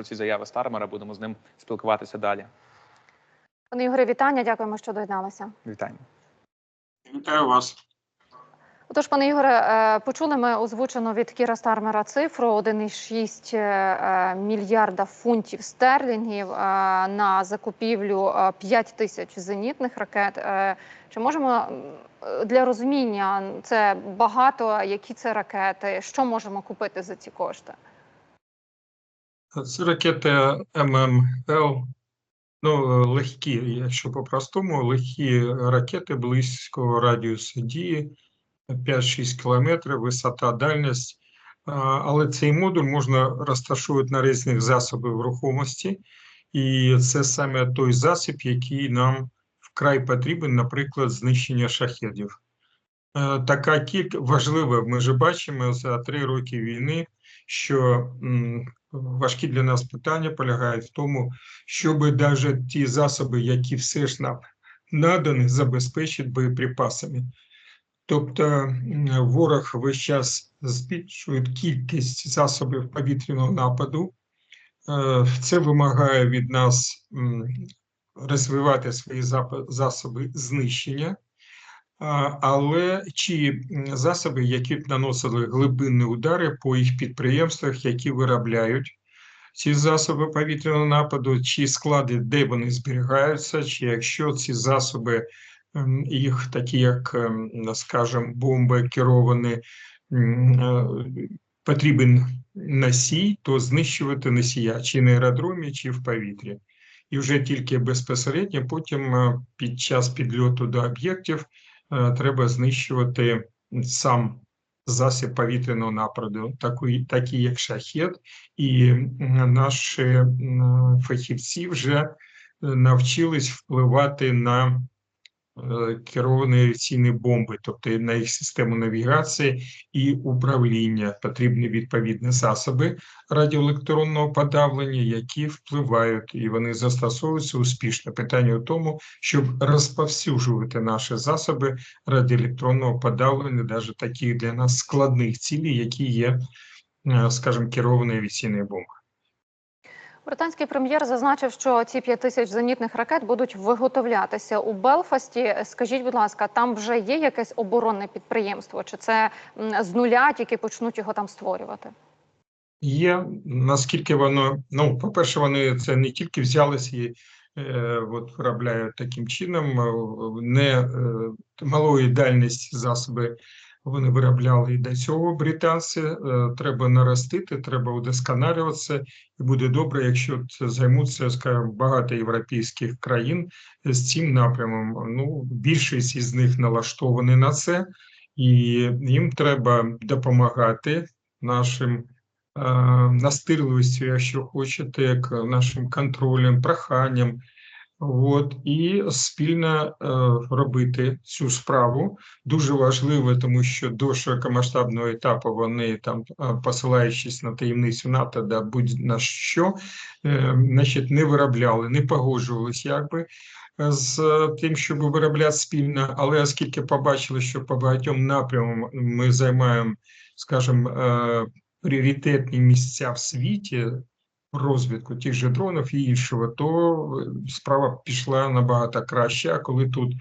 про ці заяви Стармера. Будемо з ним спілкуватися далі. Пане Ігоре, вітання. Дякуємо, що доєдналися. Вітаємо. Вітаю вас. Отож, пане Ігоре, е, почули ми озвучено від Кіра Стармера цифру 1,6 е, мільярда фунтів стерлінгів е, на закупівлю 5 тисяч зенітних ракет. Е, Чи можемо для розуміння це багато? Які це ракети? Що можемо купити за ці кошти? Це ракети ММЛ. Ну, легкі, якщо по-простому, легкі ракети близького радіусу дії 5-6 кілометрів, висота, дальність. Але цей модуль можна розташувати на різних засобах рухомості, і це саме той засіб, який нам вкрай потрібен, наприклад, знищення шахедів. Е, Така кількість важлива. Ми вже бачимо за три роки війни, що важкі для нас питання полягають в тому, щоб навіть ті засоби, які все ж нам надані, забезпечити боєприпасами. Тобто ворог весь час збільшує кількість засобів повітряного нападу. Е, Це вимагає від нас розвивати свої засоби знищення. Але чи засоби, які б наносили глибинні удари по їх підприємствах, які виробляють ці засоби повітряного нападу, чи склади, де вони зберігаються, чи якщо ці засоби, ем, їх такі, як, ем, скажімо, бомби керовані, е, потрібен носій, то знищувати носія чи на аеродромі, чи в повітрі. І вже тільки безпосередньо потім е, під час підльоту до об'єктів треба знищувати сам засіб повітряного нападу, такий, як шахет, і наші фахівці вже е, навчились впливати на е, керовані авіаційні бомби, тобто на їх систему навігації і управління. Потрібні відповідні засоби радіоелектронного подавлення, які впливають, і вони застосовуються успішно. Питання в тому, щоб розповсюджувати наші засоби радіоелектронного подавлення, навіть таких для нас складних цілей, які є, е, скажімо, керовані авіаційні бомби. Британський прем'єр зазначив, що ці 5 тисяч зенітних ракет будуть виготовлятися у Белфасті. Скажіть, будь ласка, там вже є якесь оборонне підприємство, чи це з нуля тільки почнуть його там створювати? Є наскільки воно, ну, по-перше, вони це не тільки взялися і е, от виробляють таким чином, е, не е, малої дальності засоби вони виробляли і до цього британці. Е, треба наростити, треба удосконалюватися, і буде добре, якщо це займуться, скажімо, багато європейських країн з цим напрямом. Ну, більшість із них налаштовані на це, і їм треба допомагати нашим е, настирливістю, якщо хочете, як нашим контролем, проханням. От, і спільно е, робити цю справу. Дуже важливо, тому що до широкомасштабного етапу вони там, е, посилаючись на таємницю НАТО, да будь-на що, е, значить, не виробляли, не погоджувались якби з тим, щоб виробляти спільно, але оскільки побачили, що по багатьом напрямам ми займаємо, скажімо, е, пріоритетні місця в світі розвитку тих же дронів і іншого, то е, справа пішла набагато краще. А коли тут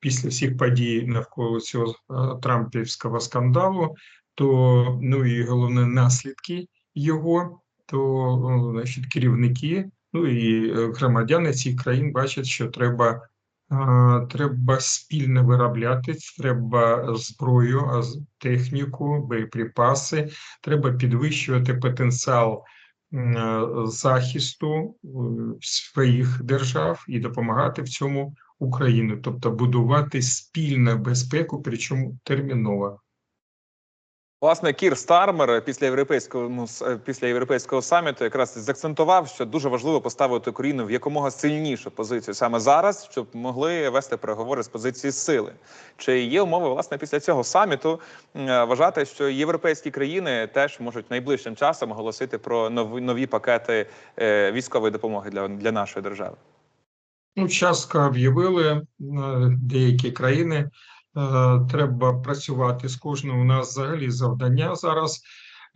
після всіх подій навколо цього е, трампівського скандалу, то ну і головне наслідки його, то ну, значить керівники, ну і е, громадяни цих країн бачать, що треба. е, Треба спільно виробляти, треба зброю, техніку, боєприпаси. Треба підвищувати потенціал е, захисту е, своїх держав і допомагати в цьому Україну, тобто будувати спільну безпеку, причому терміново. Власне, Кір Стармер після європейського ну, е, після європейського саміту якраз закцентував, що дуже важливо поставити Україну в якомога сильнішу позицію саме зараз, щоб могли вести переговори з позиції сили. Чи є умови власне після цього саміту е, вважати, що європейські країни теж можуть найближчим часом оголосити про нові нові пакети е, військової допомоги для, для нашої держави? Ну, часто об'явили деякі країни. Е, Треба працювати з кожним. У нас взагалі завдання зараз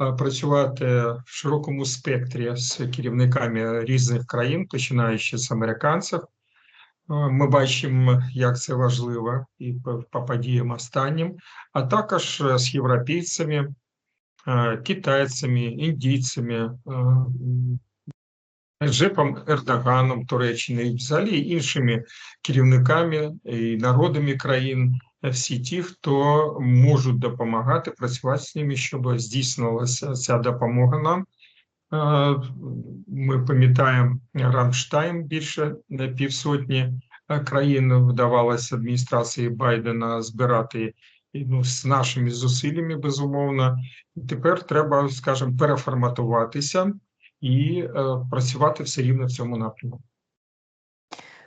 е, працювати в широкому спектрі з керівниками різних країн, починаючи з американців. Е, Ми бачимо, як це важливо, і по, по подіям останнім, а також з європейцями, китайцями, індійцями, м, Реджепом Ердоганом Туреччини і взагалі іншими керівниками і народами країн, всі ті, хто можуть допомагати працювати з ними, щоб здійснювалася ця допомога нам. Е, Ми пам'ятаємо Рамштайн більше півсотні е, країн вдавалося адміністрації Байдена збирати ну, з нашими зусиллями, безумовно. Тепер треба, скажімо, переформатуватися і е, працювати все рівно в цьому напрямку.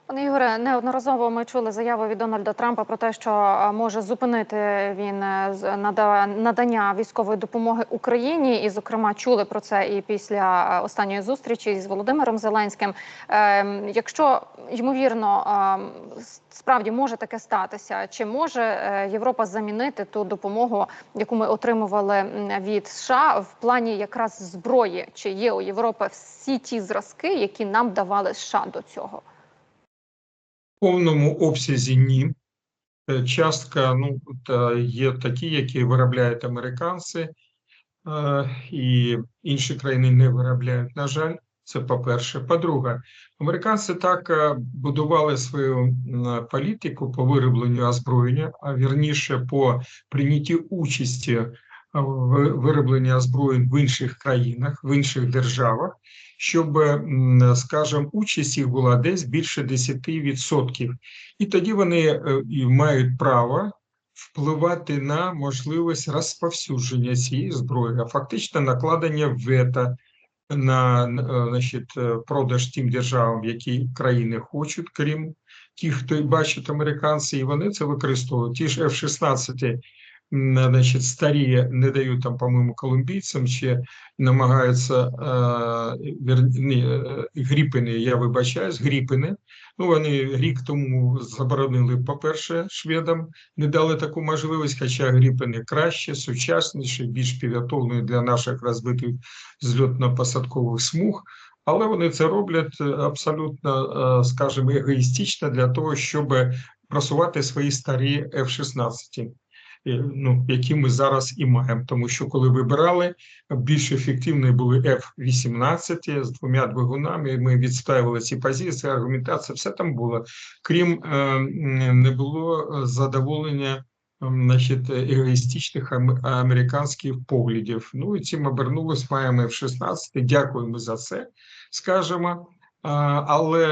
Пане Ігоре, неодноразово ми чули заяву від Дональда Трампа про те, що е, може зупинити він е, надання військової допомоги Україні, і, зокрема, чули про це і після е, останньої зустрічі з Володимиром Зеленським. Ем, Якщо ймовірно ем, справді може таке статися, чи може Європа замінити ту допомогу, яку ми отримували від США в плані якраз зброї? Чи є у Європи всі ті зразки, які нам давали США до цього? Повному обсязі ні. Е, Частка ну, є такі, які виробляють американці, е, і інші країни не виробляють. На жаль, це по-перше. По-друге, американці так е, будували свою політику по виробленню озброєння, а вірніше по прийнятті участі в виробленні озброєнь в інших країнах, в інших державах, щоб, скажімо, участь їх була десь більше 10%. І тоді вони е, мають право впливати на можливість розповсюдження цієї зброї, а фактично накладення вето на е, значить, е, продаж тим державам, які країни хочуть, крім тих, хто бачить американці, і вони це використовують. Ті ж F-16 м, значить, старі не дають там, по-моєму, колумбійцям чи намагаються е, вір, ні, е, гріпини, я вибачаюсь, гріпини. Ну, вони рік тому заборонили, по-перше, шведам, не дали таку можливість, хоча гріпини краще, сучасніші, більш підготовлені для наших розбитих зльотно-посадкових смуг. Але вони це роблять е, абсолютно, скажімо, егоїстично для того, щоб просувати свої старі F-16, е, ну, які ми зараз і маємо. Тому що коли вибирали, більш ефективні були F-18 з двома двигунами. Ми відстоювали ці позиції, аргументація, все там було. Крім е, не було задоволення значить, егоїстичних ам- американських поглядів. Ну і цим обернулось маємо F-16. Дякуємо за це, скажемо. А, Але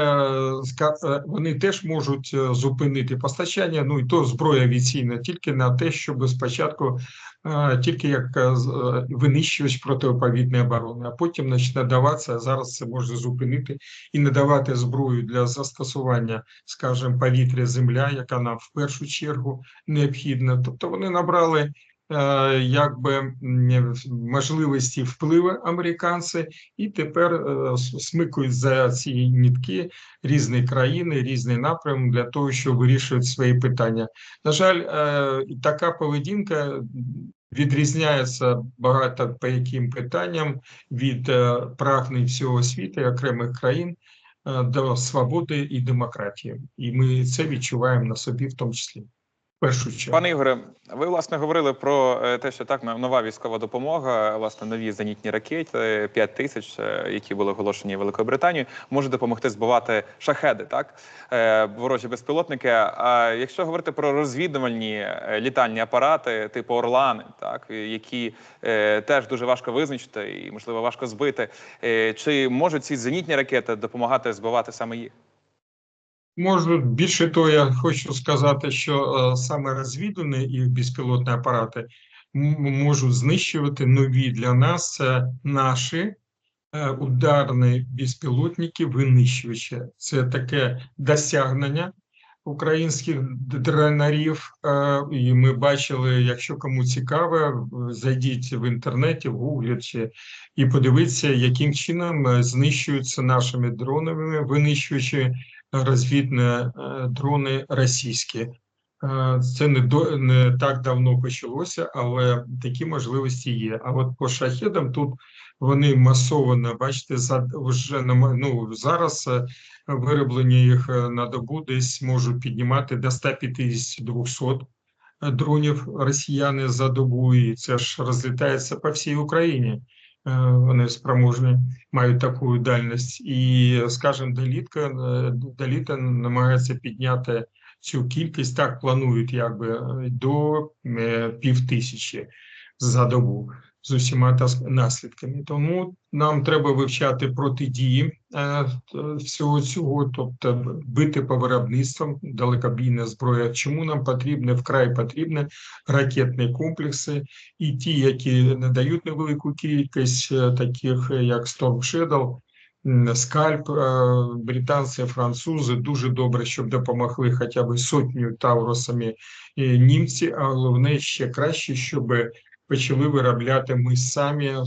е, вони теж можуть е, зупинити постачання. Ну і то зброя авіаційна тільки на те, щоб спочатку е, тільки як е, е, винищувач протиповітної оборони, а потім почне даватися. Зараз це може зупинити і не давати зброю для застосування, скажімо, повітря, земля, яка нам в першу чергу необхідна. Тобто вони набрали. Е, Якби можливості впливу американці, і тепер е, смикують за ці нітки різні країни, різні напрямки для того, щоб вирішувати свої питання. На жаль, е, така поведінка відрізняється багато по яким питанням від прагнень всього світу і окремих країн до свободи і демократії. І ми це відчуваємо на собі, в тому числі. Першу чергу. Пане Ігоре, ви власне говорили про е, те, що так нова військова допомога, власне, нові зенітні ракети 5 тисяч, е, які були оголошені Великою Британією, може допомогти збивати шахеди, так е, ворожі безпілотники. А якщо говорити про розвідувальні літальні апарати, типу Орлани, так які теж дуже важко визначити і можливо важко збити, чи можуть ці зенітні ракети допомагати збивати саме їх? Можу більше того, я хочу сказати, що е, саме розвідувані і безпілотні апарати можуть знищувати нові для нас це наші е, ударні безпілотники винищувачі. Це таке досягнення українських дренарів. Е, і ми бачили, якщо кому цікаво, зайдіть в інтернеті, в гуглі чи і подивіться, яким чином е, знищуються нашими дронами винищувачі розвідні е, дрони російські. Е, Це не, до, не так давно почалося, але такі можливості є. А от по шахедам тут вони масово, бачите, за, вже нема- ну, зараз е, вироблення їх на добу десь можуть піднімати до 150-200 дронів росіяни за добу, і це ж розлітається по всій Україні. Е, Вони спроможні, мають таку дальність. І, скажімо, долітка, е, доліта намагається підняти цю кількість, так планують якби до е, пів тисячі за добу з усіма наслідками. Тому нам треба вивчати протидії е, всього цього, тобто бити по виробництвам далекобійна зброя. Чому нам потрібне вкрай потрібне ракетні комплекси, і ті, які надають невелику кількість, е, таких е, як Storm Shadow, Скальп, британці, французи дуже добре, щоб допомогли хоча б сотню тауросами е, німці, а головне ще краще, щоб почали виробляти ми самі е,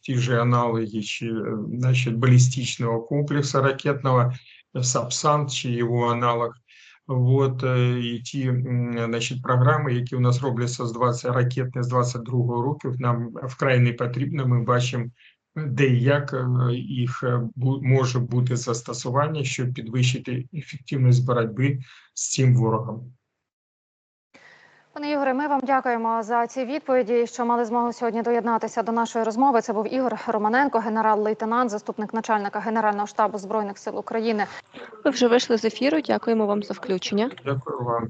ті ж аналоги чи е, значить, балістичного комплексу ракетного, Сапсан чи його аналог. Вот е, і ті значить, програми, які у нас робляться з 20 ракетних з 22-го року, нам вкрай не потрібно. Ми бачимо, де і як їх може бути застосування, щоб підвищити ефективність боротьби з цим ворогом. Пане Ігоре, ми вам дякуємо за ці відповіді, що мали змогу сьогодні доєднатися до нашої розмови. Це був Ігор Романенко, генерал-лейтенант, заступник начальника Генерального штабу збройних сил України. Ви вже вийшли з ефіру. Дякуємо вам за включення. Дякую вам.